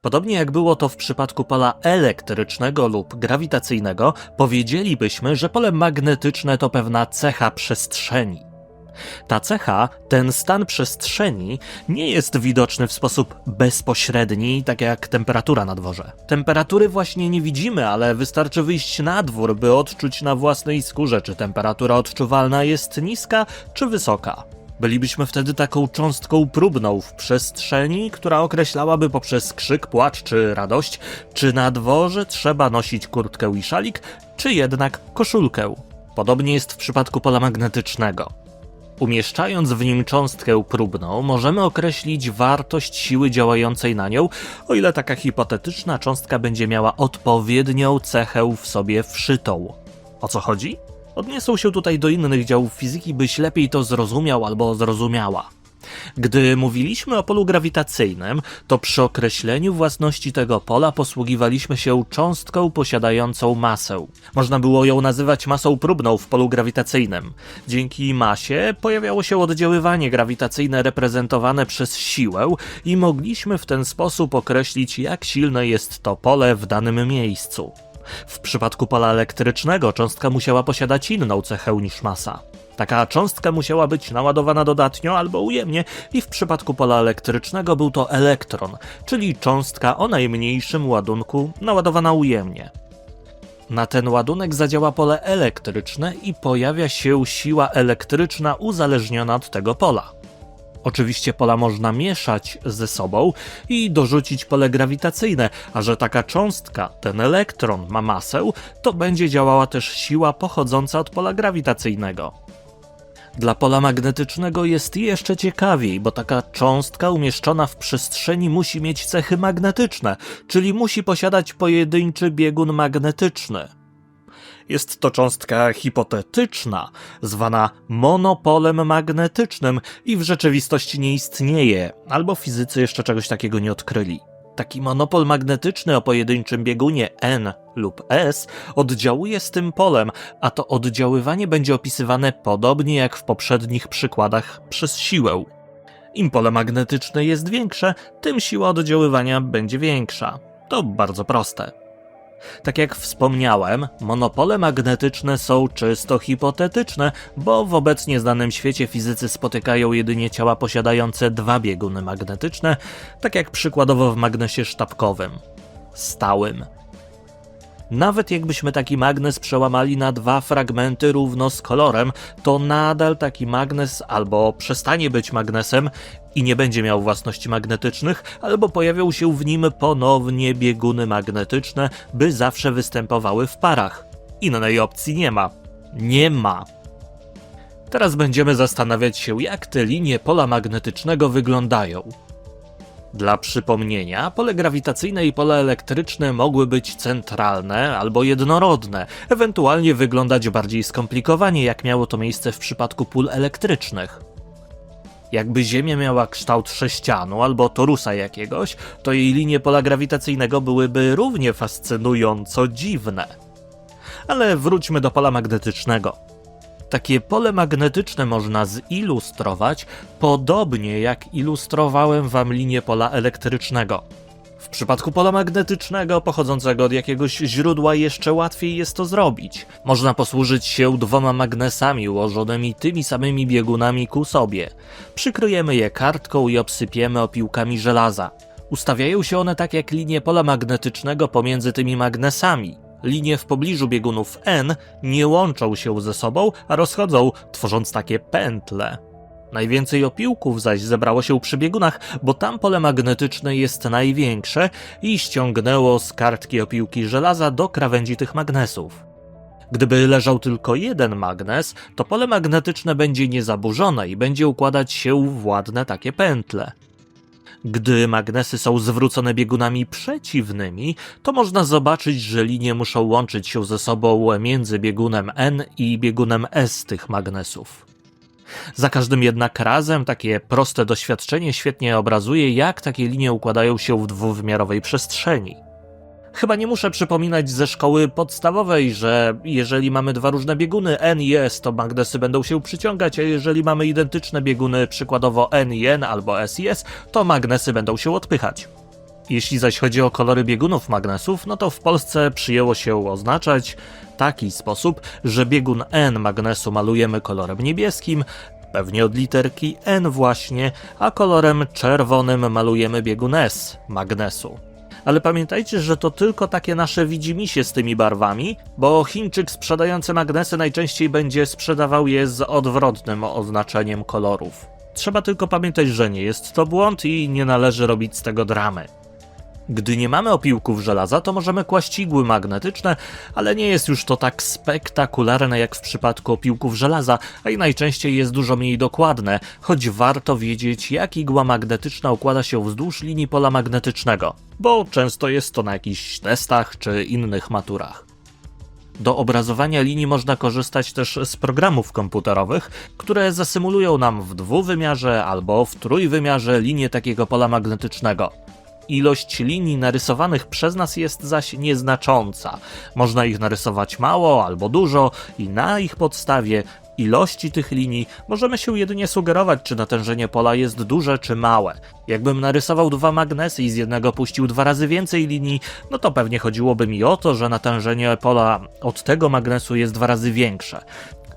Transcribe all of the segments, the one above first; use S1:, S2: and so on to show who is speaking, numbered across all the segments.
S1: Podobnie jak było to w przypadku pola elektrycznego lub grawitacyjnego, powiedzielibyśmy, że pole magnetyczne to pewna cecha przestrzeni. Ta cecha, ten stan przestrzeni, nie jest widoczny w sposób bezpośredni, tak jak temperatura na dworze. Temperatury właśnie nie widzimy, ale wystarczy wyjść na dwór, by odczuć na własnej skórze, czy temperatura odczuwalna jest niska czy wysoka. Bylibyśmy wtedy taką cząstką próbną w przestrzeni, która określałaby poprzez krzyk, płacz czy radość, czy na dworze trzeba nosić kurtkę i szalik, czy jednak koszulkę. Podobnie jest w przypadku pola magnetycznego. Umieszczając w nim cząstkę próbną, możemy określić wartość siły działającej na nią, o ile taka hipotetyczna cząstka będzie miała odpowiednią cechę w sobie wszytą. O co chodzi? Odniosą się tutaj do innych działów fizyki, byś lepiej to zrozumiał albo zrozumiała. Gdy mówiliśmy o polu grawitacyjnym, to przy określeniu własności tego pola posługiwaliśmy się cząstką posiadającą masę. Można było ją nazywać masą próbną w polu grawitacyjnym. Dzięki masie pojawiało się oddziaływanie grawitacyjne reprezentowane przez siłę i mogliśmy w ten sposób określić, jak silne jest to pole w danym miejscu. W przypadku pola elektrycznego cząstka musiała posiadać inną cechę niż masa. Taka cząstka musiała być naładowana dodatnio albo ujemnie i w przypadku pola elektrycznego był to elektron, czyli cząstka o najmniejszym ładunku naładowana ujemnie. Na ten ładunek zadziała pole elektryczne i pojawia się siła elektryczna uzależniona od tego pola. Oczywiście pola można mieszać ze sobą i dorzucić pole grawitacyjne, a że taka cząstka, ten elektron, ma masę, to będzie działała też siła pochodząca od pola grawitacyjnego. Dla pola magnetycznego jest jeszcze ciekawiej, bo taka cząstka umieszczona w przestrzeni musi mieć cechy magnetyczne, czyli musi posiadać pojedynczy biegun magnetyczny. Jest to cząstka hipotetyczna, zwana monopolem magnetycznym i w rzeczywistości nie istnieje, albo fizycy jeszcze czegoś takiego nie odkryli. Taki monopol magnetyczny o pojedynczym biegunie N lub S oddziałuje z tym polem, a to oddziaływanie będzie opisywane podobnie jak w poprzednich przykładach przez siłę. Im pole magnetyczne jest większe, tym siła oddziaływania będzie większa. To bardzo proste. Tak jak wspomniałem, monopole magnetyczne są czysto hipotetyczne, bo w obecnie znanym świecie fizycy spotykają jedynie ciała posiadające dwa bieguny magnetyczne, tak jak przykładowo w magnesie sztabkowym stałym. Nawet jakbyśmy taki magnes przełamali na dwa fragmenty równo z kolorem, to nadal taki magnes albo przestanie być magnesem i nie będzie miał własności magnetycznych, albo pojawią się w nim ponownie bieguny magnetyczne, by zawsze występowały w parach. Innej opcji nie ma. Nie ma. Teraz będziemy zastanawiać się, jak te linie pola magnetycznego wyglądają. Dla przypomnienia, pole grawitacyjne i pole elektryczne mogły być centralne albo jednorodne, ewentualnie wyglądać bardziej skomplikowanie, jak miało to miejsce w przypadku pól elektrycznych. Jakby Ziemia miała kształt sześcianu albo torusa jakiegoś, to jej linie pola grawitacyjnego byłyby równie fascynująco dziwne. Ale wróćmy do pola magnetycznego. Takie pole magnetyczne można zilustrować podobnie jak ilustrowałem wam linię pola elektrycznego. W przypadku pola magnetycznego pochodzącego od jakiegoś źródła jeszcze łatwiej jest to zrobić. Można posłużyć się dwoma magnesami ułożonymi tymi samymi biegunami ku sobie. Przykryjemy je kartką i obsypiemy opiłkami żelaza. Ustawiają się one tak jak linie pola magnetycznego pomiędzy tymi magnesami. Linie w pobliżu biegunów N nie łączą się ze sobą, a rozchodzą, tworząc takie pętle. Najwięcej opiłków zaś zebrało się przy biegunach, bo tam pole magnetyczne jest największe i ściągnęło z kartki opiłki żelaza do krawędzi tych magnesów. Gdyby leżał tylko jeden magnes, to pole magnetyczne będzie niezaburzone i będzie układać się w ładne takie pętle. Gdy magnesy są zwrócone biegunami przeciwnymi, to można zobaczyć, że linie muszą łączyć się ze sobą między biegunem N i biegunem S tych magnesów. Za każdym jednak razem takie proste doświadczenie świetnie obrazuje, jak takie linie układają się w dwuwymiarowej przestrzeni. Chyba nie muszę przypominać ze szkoły podstawowej, że jeżeli mamy dwa różne bieguny N i S, to magnesy będą się przyciągać, a jeżeli mamy identyczne bieguny, przykładowo N i N albo S i S, to magnesy będą się odpychać. Jeśli zaś chodzi o kolory biegunów magnesów, no to w Polsce przyjęło się oznaczać taki sposób, że biegun N magnesu malujemy kolorem niebieskim, pewnie od literki N właśnie, a kolorem czerwonym malujemy biegun S magnesu. Ale pamiętajcie, że to tylko takie nasze widzimisię z tymi barwami, bo Chińczyk sprzedający magnesy najczęściej będzie sprzedawał je z odwrotnym oznaczeniem kolorów. Trzeba tylko pamiętać, że nie jest to błąd i nie należy robić z tego dramy. Gdy nie mamy opiłków żelaza, to możemy kłaść igły magnetyczne, ale nie jest już to tak spektakularne jak w przypadku opiłków żelaza, a i najczęściej jest dużo mniej dokładne, choć warto wiedzieć, jak igła magnetyczna układa się wzdłuż linii pola magnetycznego, bo często jest to na jakichś testach czy innych maturach. Do obrazowania linii można korzystać też z programów komputerowych, które zasymulują nam w dwuwymiarze albo w trójwymiarze linię takiego pola magnetycznego. Ilość linii narysowanych przez nas jest zaś nieznacząca. Można ich narysować mało albo dużo i na ich podstawie ilości tych linii możemy się jedynie sugerować, czy natężenie pola jest duże czy małe. Jakbym narysował dwa magnesy i z jednego puścił dwa razy więcej linii, no to pewnie chodziłoby mi o to, że natężenie pola od tego magnesu jest dwa razy większe.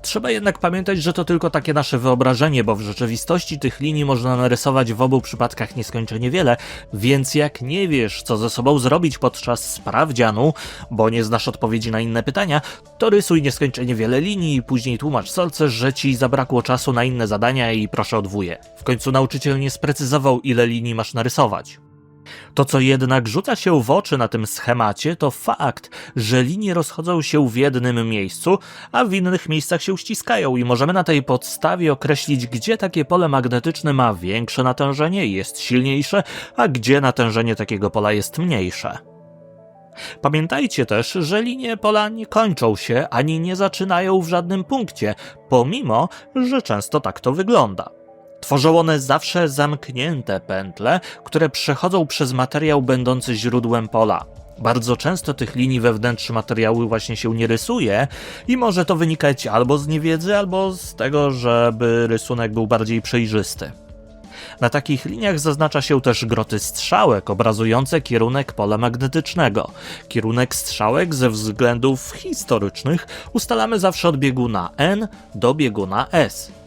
S1: Trzeba jednak pamiętać, że to tylko takie nasze wyobrażenie, bo w rzeczywistości tych linii można narysować w obu przypadkach nieskończenie wiele, więc jak nie wiesz, co ze sobą zrobić podczas sprawdzianu, bo nie znasz odpowiedzi na inne pytania, to rysuj nieskończenie wiele linii i później tłumacz solce, że ci zabrakło czasu na inne zadania i proszę o dwóje. W końcu nauczyciel nie sprecyzował, ile linii masz narysować. To, co jednak rzuca się w oczy na tym schemacie, to fakt, że linie rozchodzą się w jednym miejscu, a w innych miejscach się ściskają i możemy na tej podstawie określić, gdzie takie pole magnetyczne ma większe natężenie i jest silniejsze, a gdzie natężenie takiego pola jest mniejsze. Pamiętajcie też, że linie pola nie kończą się ani nie zaczynają w żadnym punkcie, pomimo, że często tak to wygląda. Tworzą one zawsze zamknięte pętle, które przechodzą przez materiał będący źródłem pola. Bardzo często tych linii we wnętrzu materiału właśnie się nie rysuje i może to wynikać albo z niewiedzy, albo z tego, żeby rysunek był bardziej przejrzysty. Na takich liniach zaznacza się też groty strzałek obrazujące kierunek pola magnetycznego. Kierunek strzałek ze względów historycznych ustalamy zawsze od bieguna N do bieguna S.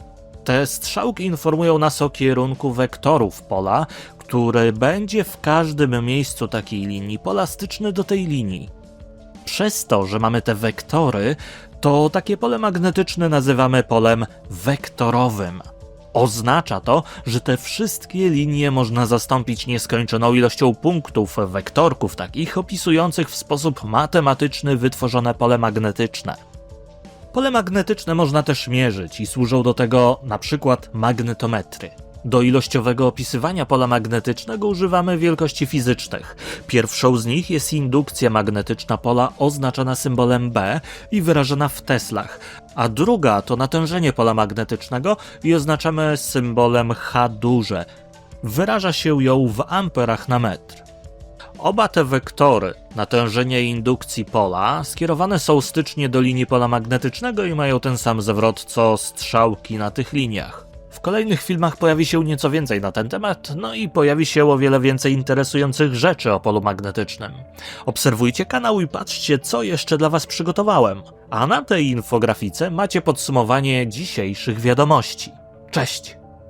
S1: Te strzałki informują nas o kierunku wektorów pola, który będzie w każdym miejscu takiej linii polastyczny do tej linii. Przez to, że mamy te wektory, to takie pole magnetyczne nazywamy polem wektorowym. Oznacza to, że te wszystkie linie można zastąpić nieskończoną ilością punktów, wektorków takich opisujących w sposób matematyczny wytworzone pole magnetyczne. Pole magnetyczne można też mierzyć i służą do tego na przykład magnetometry. Do ilościowego opisywania pola magnetycznego używamy wielkości fizycznych. Pierwszą z nich jest indukcja magnetyczna pola oznaczona symbolem B i wyrażona w teslach, a druga to natężenie pola magnetycznego i oznaczamy symbolem H duże. Wyraża się ją w amperach na metr. Oba te wektory natężenia i indukcji pola skierowane są stycznie do linii pola magnetycznego i mają ten sam zwrot co strzałki na tych liniach. W kolejnych filmach pojawi się nieco więcej na ten temat, no i pojawi się o wiele więcej interesujących rzeczy o polu magnetycznym. Obserwujcie kanał i patrzcie, co jeszcze dla Was przygotowałem. A na tej infografice macie podsumowanie dzisiejszych wiadomości. Cześć!